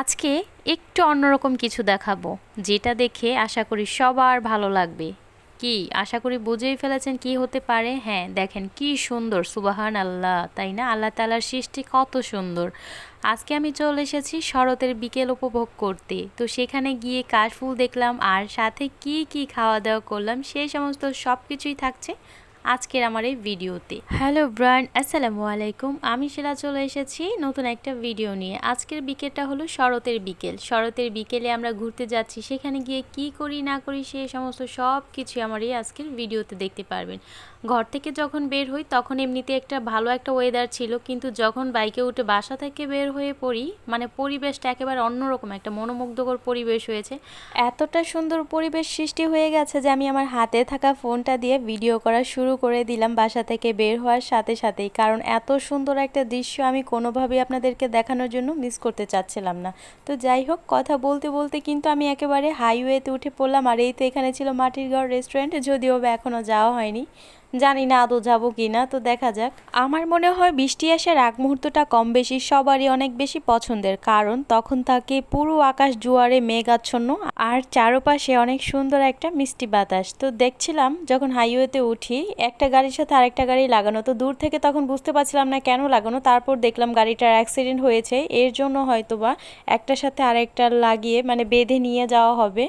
আজকে একটু অন্যরকম কিছু দেখাবো, যেটা দেখে আশা করি সবার ভালো লাগবে। কি, আশা করি বুঝেই ফেলেছেন কি হতে পারে? হ্যাঁ দেখেন কি সুন্দর সুবাহান আল্লাহ তাই না? আল্লাহ তালার সৃষ্টি কত সুন্দর। আজকে আমি চলে এসেছি শরতের বিকেল উপভোগ করতে। তো সেখানে গিয়ে কাশফুল দেখলাম আর সাথে কি কি খাওয়া দাওয়া করলাম, সেই সমস্ত সব কিছুই থাকছে আজকের আমার এই ভিডিওতে। হ্যালো ব্রান্ড আসসালামু আলাইকুম। আমি সেরা চলে এসেছি নতুন একটা ভিডিও নিয়ে। আজকের বিকেলটা হলো শরতের বিকেল। শরতের বিকেলে আমরা ঘুরতে যাচ্ছি। সেখানে গিয়ে কি করি, না করি, সে সমস্ত সব কিছু আমার এই আজকের ভিডিওতে দেখতে পারবেন। ঘর থেকে যখন বের হই, তখন এমনিতে একটা ভালো একটা ওয়েদার ছিল। কিন্তু যখন বাইকে উঠে বাসা থেকে বের হয়ে পড়ি মানে পরিবেশটা একেবারে অন্যরকম একটা মনোমুগ্ধকর পরিবেশ হয়েছে। এতটা সুন্দর পরিবেশ সৃষ্টি হয়ে গেছে যে আমি আমার হাতে থাকা ফোনটা দিয়ে ভিডিও করা শুরু করে দিলাম বাসা থেকে বের হওয়ার সাথে সাথেই। কারণ এত সুন্দর একটা দৃশ্য আমি কোনোভাবেই আপনাদেরকে দেখানোর জন্য মিস করতে চাচ্ছিলাম না। তো যাই হোক, কথা বলতে বলতে কিন্তু আমি একেবারে হাইওয়েতে উঠে পড়লাম। আর এই তো এখানে ছিল মাটির ঘর রেস্টুরেন্ট যদিও বা এখনও যাওয়া হয়নি। জানি না আদৌ যাব কি না, তো দেখা যাক। আমার মনে হয় বৃষ্টি আসার আগ মুহূর্তটা কম বেশি সবারই অনেক বেশি পছন্দের, কারণ তখন থাকে পুরো আকাশ জোয়ারে মেঘাচ্ছন্ন আর চারপাশে অনেক সুন্দর একটা মিষ্টি বাতাস। তো দেখছিলাম যখন হাইওয়েতে উঠি, একটা গাড়ির সাথে আরেকটা গাড়ি লাগানো, তো দূর থেকে তখন বুঝতে পারছিলাম না কেন লাগানো, তারপর দেখলাম গাড়িটার অ্যাক্সিডেন্ট হয়েছে, এর জন্য হয়তোবা একটার সাথে আরেকটা লাগিয়ে মানে বেঁধে নিয়ে যাওয়া হবে।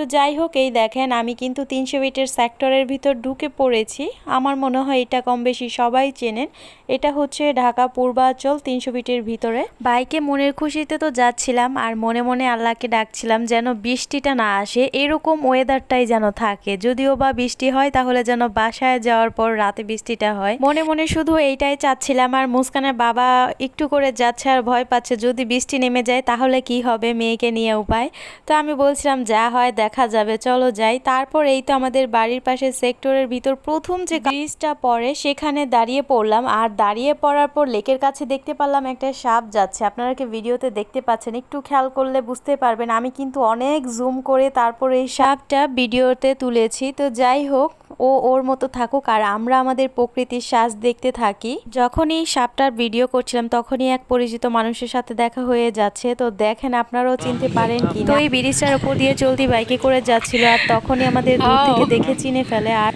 তো যাই হোক, এই দেখেন আমি কিন্তু তিনশো ফিটের সেক্টরের ভিতর ঢুকে পড়েছি। আমার মনে হয় এটা কম বেশি সবাই চেনেন। এটা হচ্ছে ঢাকা পূর্বাঞ্চল তিনশো ফিটের ভিতরে। বাইকে মনের খুশিতে তো যাচ্ছিলাম আর মনে মনে আল্লাহকে ডাকছিলাম যেন বৃষ্টিটা না আসে। এরকম ওয়েদারটাই যেন থাকে। যদিও বা বৃষ্টি হয়, তাহলে যেন বাসায় যাওয়ার পর রাতে বৃষ্টিটা হয়। মনে মনে শুধু এইটাই চাচ্ছিলাম আর মুস্কানের বাবা একটু করে যাচ্ছে আর ভয় পাচ্ছে। যদি বৃষ্টি নেমে যায়, তাহলে কি হবে? মেয়েকে নিয়ে উপায়। তো আমি বলছিলাম, যা হয় দেখা। যাবে, চলো যাই। তারপর এই তো আমাদের বাড়ির পাশে সেক্টরের ভিতর প্রথম যে ব্রিজটা পড়ে, সেখানে দাঁড়িয়ে পড়লাম। আর দাঁড়িয়ে পড়ার পর লেকের কাছে দেখতে পারলাম একটা সাপ যাচ্ছে। আপনারা কি ভিডিওতে দেখতে পাচ্ছেন? একটু খেয়াল করলে বুঝতে পারবেন। আমি কিন্তু অনেক জুম করে তারপর এই সাপটা ভিডিওতে তুলেছি। তো যাই হোক, ও ওর মতো থাকুক। আর আমরা আমাদের প্রকৃতির শ্বাস দেখতে থাকি। যখনই সাপটার ভিডিও করছিলাম, তখনই এক পরিচিত মানুষের সাথে দেখা হয়ে যাচ্ছে। তো দেখেন, আপনারাও চিনতে পারেন কি তো এই ব্রিজটার উপর দিয়ে চলতি বাইকে করে যাচ্ছিল আর তখনই আমাদের দূর থেকে দেখে চিনে ফেলে আর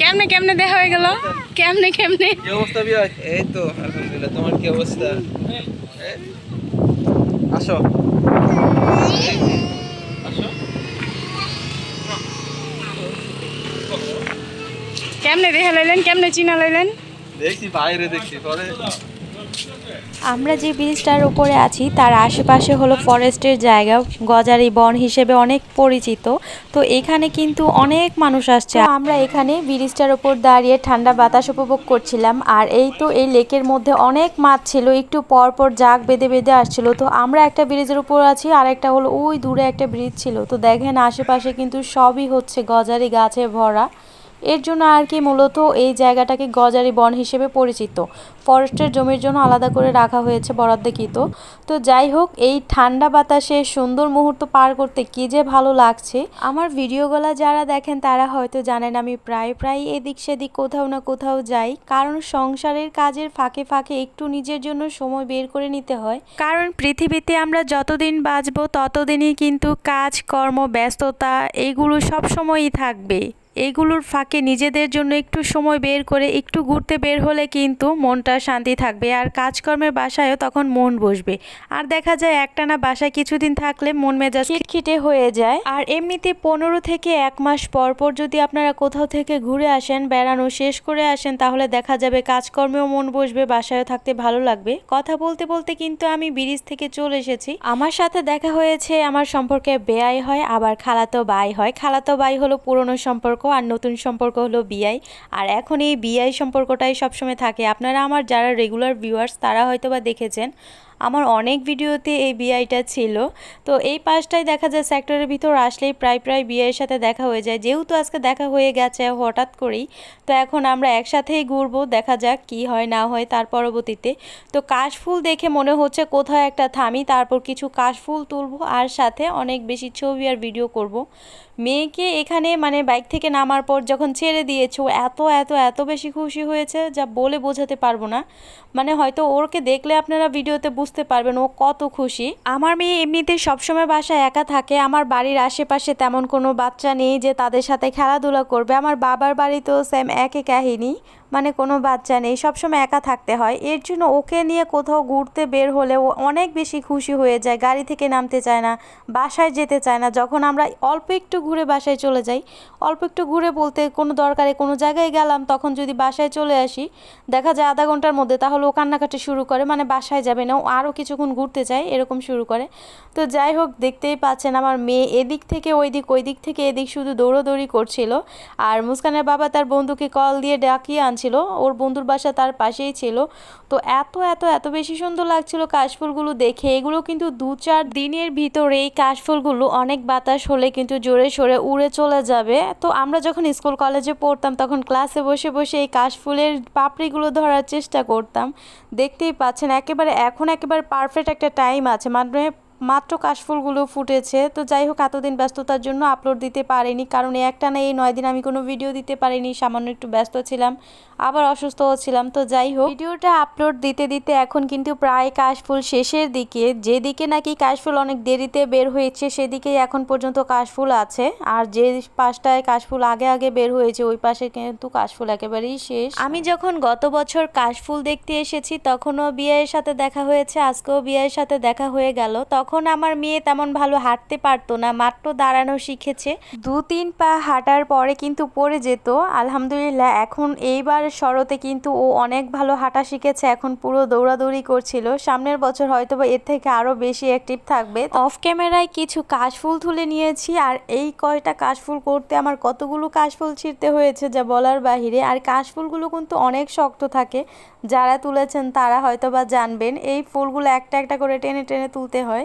কেমনে কেমনে দেখা হয়ে গেল? কেমনে কেমনে? কি অবস্থা এই তো আলহামদুলিল্লাহ। তোমার কি অবস্থা? আসো। আসো। কেমনে দেখা লাইলেন? কেমনে চিনা লাইলেন? দেখছি বাইরে দেখছি পরে। আমরা যে ব্রিজটার উপরে আছি, তার আশেপাশে হলো ফরেস্টের জায়গা, গজারি বন হিসেবে অনেক পরিচিত। তো এখানে কিন্তু অনেক মানুষ আসছে। আমরা এখানে ব্রিজটার উপর দাঁড়িয়ে ঠান্ডা বাতাস উপভোগ করছিলাম। আর এই তো এই লেকের মধ্যে অনেক মাছ ছিল, একটু পর পর জাগ বেঁধে বেঁধে আসছিল। তো আমরা একটা ব্রিজের উপর আছি, আর একটা হলো ওই দূরে একটা ব্রিজ ছিল। তো দেখেন আশেপাশে কিন্তু সবই হচ্ছে গজারি গাছে ভরা। এর জন্য আর কি মূলত এই জায়গাটাকে গজারি বন হিসেবে পরিচিত। ফরেস্টের জমির জন্য আলাদা করে রাখা হয়েছে বরাদ্দকৃত। তো যাই হোক, এই ঠান্ডা বাতাসে সুন্দর মুহূর্ত পার করতে কি যে ভালো লাগছে, আমার ভিডিওগুলো যারা দেখেন তারা হয়তো জানেন আমি প্রায় প্রায় এদিক সেদিক কোথাও না কোথাও যাই। কারণ সংসারের কাজের ফাঁকে ফাঁকে একটু নিজের জন্য সময় বের করে নিতে হয়। কারণ পৃথিবীতে আমরা যতদিন বাঁচবো ততদিনই কিন্তু কাজ, কর্ম, ব্যস্ততা এইগুলো সব সময়ই থাকবে। এইগুলোর ফাঁকে নিজেদের জন্য একটু সময় বের করে, একটু ঘুরতে বের হলে কিন্তু মনটা শান্তি থাকবে। আর কাজকর্মের বাসায়ও তখন মন বসবে। আর দেখা যায় একটানা বাসায় কিছুদিন থাকলে মন মেজাজ খিটখিটে হয়ে যায়। আর এমনিতে পনেরো থেকে এক মাস পর পর যদি আপনারা কোথাও থেকে ঘুরে আসেন, বেড়ানো শেষ করে আসেন, তাহলে দেখা যাবে কাজকর্মেও মন বসবে, বাসায়ও থাকতে ভালো লাগবে। কথা বলতে বলতে কিন্তু আমি ব্রিজ থেকে চলে এসেছি। আমার সাথে দেখা হয়েছে, আমার সম্পর্কে বেয়াই হয়, আবার খালাতো বাই হয়। খালাতো বাই হলো পুরনো সম্পর্ক। আর নতুন সম্পর্ক হলো বিআই। আর এখন এই বিআই সম্পর্কটাই সবসময় থাকে। আপনারা আমার যারা রেগুলার ভিউয়ার্স তারা হয়তো বা দেখেছেন। আমার অনেক ভিডিওতে এই বিআইটা ছিল। তো এই পাশটাই দেখা যায় সেক্টরের ভিতর আসলেই প্রায় প্রায় বিআইয়ের সাথে দেখা হয়ে যায়। যেহেতু আজকে দেখা হয়ে গেছে হঠাৎ করেই, তো এখন আমরা একসাথেই ঘুরবো, দেখা যাক কি হয় না হয় তার পরবর্তীতে। তো কাশফুল দেখে মনে হচ্ছে কোথাও একটা থামি, তারপর কিছু কাশফুল তুলবো আর সাথে অনেক বেশি ছবি আর ভিডিও করব। মেয়েকে এখানে মানে বাইক থেকে নামার পর যখন ছেড়ে দিয়েছে, এত এত এত বেশি খুশি হয়েছে যা বলে বোঝাতে পারব না। মানে হয়তো ওরকে দেখলে আপনারা ভিডিওতে বুঝতে বুঝতে পারবেন, ও কত খুশি। আমার মেয়ে এমনিতে সবসময় বাসায় একা থাকে, আমার বাড়ির আশেপাশে তেমন কোনো বাচ্চা নেই যে তাদের সাথে খেলাধুলা করবে। আমার বাবার বাড়িতেও সেম একই কাহিনী। মানে কোনো বাচ্চা নেই, সবসময় একা থাকতে হয়। এর জন্য ওকে নিয়ে কোথাও ঘুরতে বের হলে ও অনেক বেশি খুশি হয়ে যায়, গাড়ি থেকে নামতে চায় না, বাসায় যেতে চায় না। যখন আমরা অল্প একটু ঘুরে বাসায় চলে যাই, অল্প একটু ঘুরে বলতে কোনো দরকারে কোনো জায়গায় গেলাম, তখন যদি বাসায় চলে আসি, দেখা যায় আধা ঘণ্টার মধ্যে তাহলে ও কান্নাকাটি শুরু করে মানে বাসায় যাবে না, ও আরও কিছুক্ষণ ঘুরতে চায় এরকম শুরু করে। তো যাই হোক, দেখতেই পাচ্ছেন আমার মেয়ে এদিক থেকে ওই দিক ওই দিক থেকে এদিক শুধু দৌড়োদৌড়ি করছিল। আর মুস্কানের বাবা তার বন্ধুকে কল দিয়ে ডাকিয়ে আনছিল ওর বন্ধুর বাসা তার পাশেই ছিল। তো এত এত এত বেশি সুন্দর লাগছিল কাশফুলগুলো দেখে। এগুলো কিন্তু দু চার দিনের ভিতরে এই কাশফুলগুলো অনেক বাতাস হলে কিন্তু জোরে সোরে উড়ে চলে যাবে। তো আমরা যখন স্কুল কলেজে পড়তাম, তখন ক্লাসে বসে বসে এই কাশফুলের পাপড়িগুলো ধরার চেষ্টা করতাম। দেখতেই পাচ্ছেন, একেবারে, এখন একেবারে পারফেক্ট একটা টাইম আছে। মানে মাত্র কাশফুলগুলো ফুটেছে। তো যাই হোক, এতদিন ব্যস্ততার জন্য আপলোড দিতে পারিনি। কারণ এই একটা না এই নয় দিন আমি কোনো ভিডিও দিতে পারিনি, সামান্য একটু ব্যস্ত ছিলাম, আবার অসুস্থও ছিলাম। তো যাই হোক ভিডিওটা আপলোড দিতে দিতে এখন কিন্তু প্রায় কাশফুল শেষের দিকে। যেদিকে নাকি কাশফুল অনেক দেরিতে বের হয়েছে, সেদিকেই এখন পর্যন্ত কাশফুল আছে। আর যে পাশটায় কাশফুল আগে আগে বের হয়েছে, ওই পাশে কিন্তু কাশফুল একেবারেই শেষ। আমি যখন গত বছর কাশফুল দেখতে এসেছি, তখনও বিয়ের সাথে দেখা হয়েছে, আজকেও বিয়ের সাথে দেখা হয়ে গেল। তখন আমার মেয়ে তেমন ভালো হাঁটতে পারতো না, মাত্র দাঁড়ানো শিখেছে। দু তিন পা হাঁটার পরে কিন্তু পড়ে যেত। আলহামদুলিল্লাহ, এখন এইবার শরতে কিন্তু ও অনেক ভালো হাঁটা শিখেছে। এখন পুরো দৌড়াদৌড়ি করছিল। সামনের বছর হয়তো এর থেকে আরও বেশি অ্যাক্টিভ থাকবে। অফ ক্যামেরায় কিছু কাশফুল তুলে নিয়েছি আর এই কয়টা কাশফুল করতে আমার কতগুলো কাশফুল ছিঁড়তে হয়েছে যা বলার বাহিরে। আর কাশফুলগুলো কিন্তু অনেক শক্ত থাকে। যারা তুলেছেন তারা হয়তো বা জানবেন। এই ফুলগুলো একটা একটা করে টেনে টেনে তুলতে হয়।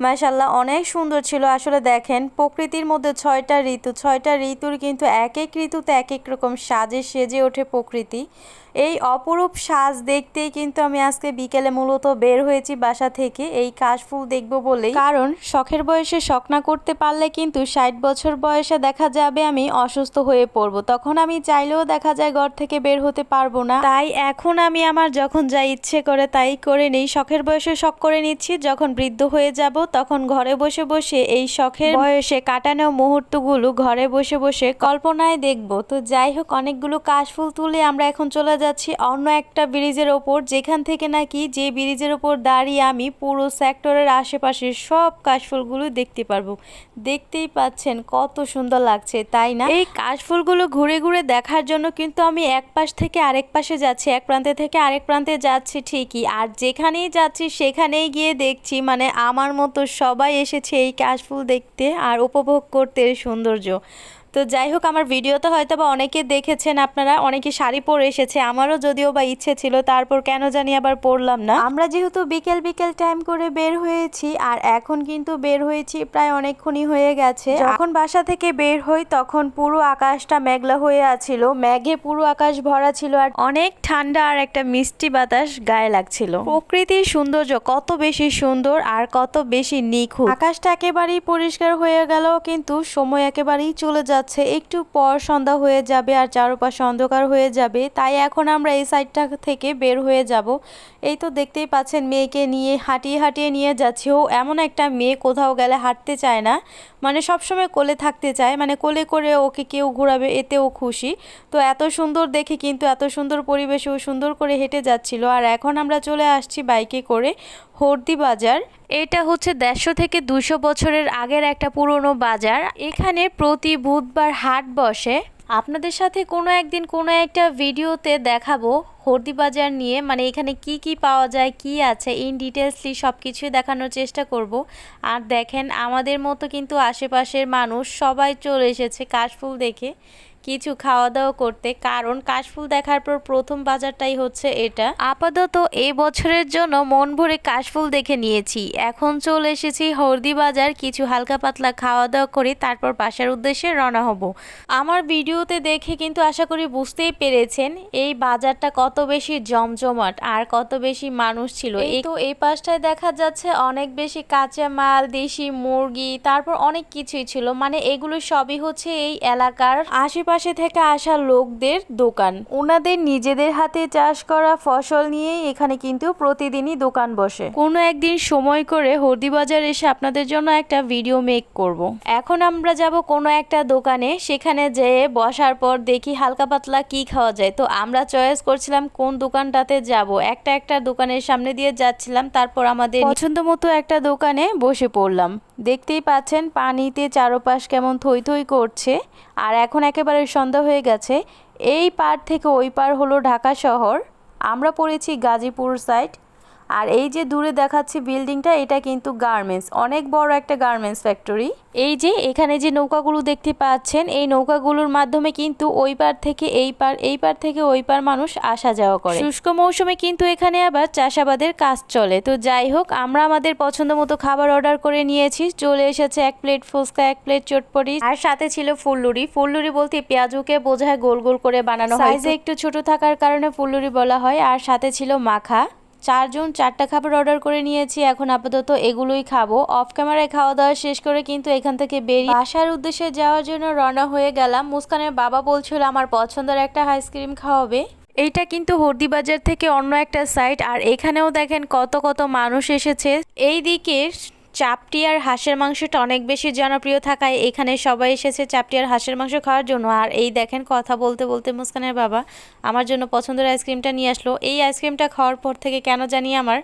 মাশাল্লাহ অনেক সুন্দর ছিল। আসলে দেখেন, প্রকৃতির মধ্যে ছয়টা ঋতু, ছয়টা ঋতুর কিন্তু এক এক ঋতুতে এক এক রকম সাজে সেজে ওঠে প্রকৃতি। এই অপরূপ সাজ দেখতেই কিন্তু আমি আজকে বিকেলে মূলত বের হয়েছি বাসা থেকে। এই কাশফুল দেখব বলেই। কারণ, শখের বয়সে শখ না করতে পারলে কিন্তু ষাট বছর বয়সে দেখা যাবে আমি অসুস্থ হয়ে পড়ব। তখন আমি চাইলেও দেখা যায় ঘর থেকে বের হতে পারব না। তাই এখন আমি আমার যখন যা ইচ্ছে করে তাই করে নেই। শখের বয়সে শখ করে নিচ্ছি। যখন বৃদ্ধ হয়ে যাব তখন ঘরে বসে বসে এই শখের বয়সে কাটানো মুহূর্তগুলো ঘরে বসে বসে কল্পনায় দেখব। তো যাই হোক, অনেকগুলো কাশফুল তুলে আমরা এখন চলে যাচ্ছি অন্য একটা ব্রিজের ওপর, যেখান থেকে নাকি যে ব্রিজের ওপর দাঁড়িয়ে আমি পুরো সেক্টরের আশেপাশে সব কাশফুলগুলো দেখতে পারব। দেখতেই পাচ্ছেন কত সুন্দর লাগছে, তাই না? এই কাশফুলগুলো ঘুরে ঘুরে দেখার জন্য কিন্তু আমি এক পাশ থেকে আরেক পাশে যাচ্ছি, এক প্রান্তে থেকে আরেক প্রান্তে যাচ্ছি ঠিকই। আর যেখানেই যাচ্ছি সেখানেই গিয়ে দেখছি মানে আমার মতো সবাই এসেছে এই কাশফুল দেখতে আর উপভোগ করতে এর সৌন্দর্য। তো যাই হোক আমার ভিডিও ভিডিওতে হয়তো বা অনেকে দেখেছেন আপনারা অনেকে শাড়ি পরে এসেছে আমারও যদিও বা ইচ্ছে ছিল তারপর কেন জানি আবার পরলাম না। আমরা যেহেতু বিকেল বিকেল টাইম করে বের হয়েছি আর এখন কিন্তু বের হয়েছি প্রায় অনেকক্ষণই হয়ে গেছে। যখন বাসা থেকে বের হই তখন পুরো আকাশটা মেঘলা হয়ে আছিল মেঘে পুরো আকাশ ভরা ছিল আর অনেক ঠান্ডা আর একটা মিষ্টি বাতাস গায়ে লাগছিল। প্রকৃতির সৌন্দর্য কত বেশি সুন্দর আর কত বেশি নিখুঁত। আকাশটা একেবারেই পরিষ্কার হয়ে গেল কিন্তু সময় একেবারেই চলে যাচ্ছে, একটু পর সন্ধ্যা হয়ে যাবে আর চারপাশে অন্ধকার হয়ে যাবে, তাই এখন আমরা এই সাইডটা থেকে বের হয়ে যাব। এই তো দেখতেই পাচ্ছেন, মেয়েকে নিয়ে হাঁটিয়ে হাঁটিয়ে নিয়ে যাচ্ছি। ও এমন একটা মেয়ে, কোথাও গেলে হাঁটতে চায় না। মানে সবসময় কোলে থাকতে চায় মানে কোলে করে ওকে কেউ ঘোরাবে, এতেও খুশি। তো এত সুন্দর দেখে কিন্তু এত সুন্দর পরিবেশে ও সুন্দর করে হেঁটে যাচ্ছিল। আর এখন আমরা চলে আসছি বাইকে করে হর্দি বাজার। এটা হচ্ছে দেড়শো থেকে দুশো বছরের আগের একটা পুরনো বাজার। এখানে প্রতি বুধবার হাট বসে। আপনাদের সাথে কোনো একদিন কোনো একটা ভিডিওতে দেখাবো হর্দি বাজার নিয়ে মানে এখানে কি কি পাওয়া যায়, কি আছে ইন ডিটেলসলি সব কিছুই দেখানোর চেষ্টা করব। আর দেখেন, আমাদের মতো কিন্তু আশেপাশের মানুষ সবাই চলে এসেছে কাশফুল দেখে। কিছু খাওয়া দাওয়া করতে কারণ কাশফুল দেখার পর প্রথম বাজারটাই হচ্ছে এটা। আপাতত এই বছরের জন্য মন ভরে কাশফুল দেখে নিয়েছি। এখন চলে এসেছি হলদি বাজার কিছু হালকা পাতলা খাওয়া দাওয়া করে তারপর বাসার উদ্দেশ্যে রওনা হব। আমার ভিডিওতে দেখে কিন্তু আশা করি বুঝতেই পেরেছেন এই বাজারটা কত বেশি জমজমাট আর কত বেশি মানুষ ছিল। এই তো এই পাশটায় দেখা যাচ্ছে অনেক বেশি কাঁচা মাল দেশি মুরগি তারপর অনেক কিছুই ছিল। মানে এগুলো সবই হচ্ছে এই এলাকার আশেপাশে পাশে থেকে আসা লোকদের দোকান। ওনাদের নিজেদের হাতে চাষ করা ফসল নিয়েই এখানে কিন্তু প্রতিদিনই দোকান বসে। কোনো একদিন সময় করে হলদিবাজার এসে আপনাদের জন্য একটা ভিডিও মেক করব। এখন আমরা যাব কোনো একটা দোকানে সেখানে যেয়ে বসার পর দেখি হালকা পাতলা কি খাওয়া যায়। তো আমরা চয়েস করছিলাম কোন দোকানটাতে যাব। একটা একটা দোকানের সামনে দিয়ে যাচ্ছিলাম তারপর আমাদের পছন্দ মতো একটা দোকানে বসে পড়লাম। দেখতেই পাচ্ছেন পানিতে চারপাশ কেমন থই থই করছে। আর এখন একেবারে সন্ধ্যা হয়ে গেছে, এই পার থেকে ওই পার হলো ঢাকা শহর। আমরা পড়েছি গাজীপুর সাইড আর এই যে দূরে দেখাচ্ছি বিল্ডিংটা, এটা কিন্তু গার্মেন্টস, অনেক বড় একটা গার্মেন্টস ফ্যাক্টরি। এই যে এখানে যে নৌকাগুলো দেখতে পাচ্ছেন, এই নৌকাগুলোর মাধ্যমে কিন্তু ওই পার থেকে এই পার এই পার থেকে ওই পার মানুষ আসা যাওয়া করে। শুষ্ক মৌসুমে কিন্তু এখানে আবার চাষাবাদের কাজ চলে। তো যাই হোক, আমরা আমাদের পছন্দ মতো খাবার অর্ডার করে নিয়েছি। চলে এসেছে এক প্লেট ফুচকা, এক প্লেট চটপটি, আর সাথে ছিল ফুল্লুরি। ফুল্লুরি বলতে পেঁয়াজুকে বোঝায় গোল গোল করে বানানো হয়। সাইজে একটু ছোট থাকার কারণে ফুল্লুরি বলা হয়, আর সাথে ছিল মাখা। চারজন চারটা খাবার অর্ডার করে নিয়েছি, এখন আপাতত এগুলোই খাব। অফ ক্যামেরায় খাওয়া দাওয়া শেষ করে কিন্তু এখান থেকে বেরিয়ে আসার উদ্দেশ্যে যাওয়ার জন্য রওনা হয়ে গেলাম। মুস্কানের বাবা বলছিল, আমার পছন্দের একটা আইসক্রিম খাওয়াবে। এইটা কিন্তু হর্দিবাজার থেকে অন্য একটা সাইট আর এখানেও দেখেন কত কত মানুষ এসেছে। এই দিকে চাপটি আর হাঁসের মাংসটা অনেক বেশি জনপ্রিয় থাকায় এখানে সবাই এসেছে চাপটি আর হাঁসের মাংস খাওয়ার জন্য। আর এই দেখেন কথা বলতে বলতে মুস্কানের বাবা, আমার জন্য পছন্দের আইসক্রিমটা নিয়ে আসলো। এই আইসক্রিমটা খাওয়ার পর থেকে কেন জানি আমার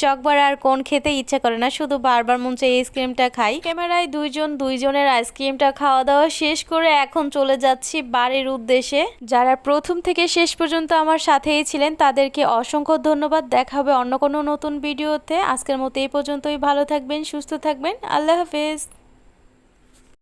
চকবার আর কোন খেতে ইচ্ছা করে না, শুধু বারবার মন চাই আইসক্রিমটা খাই। ক্যামেরায় দুইজন দুইজনের আইসক্রিমটা খাওয়া দাওয়া শেষ করে এখন চলে যাচ্ছি বাড়ির উদ্দেশ্যে। যারা প্রথম থেকে শেষ পর্যন্ত আমার সাথেই ছিলেন, তাদেরকে অসংখ্য ধন্যবাদ। দেখা হবে অন্য কোনো নতুন ভিডিওতে। আজকের মতো এই পর্যন্তই। ভালো থাকবেন, সুস্থ থাকবেন। আল্লাহ হাফেজ।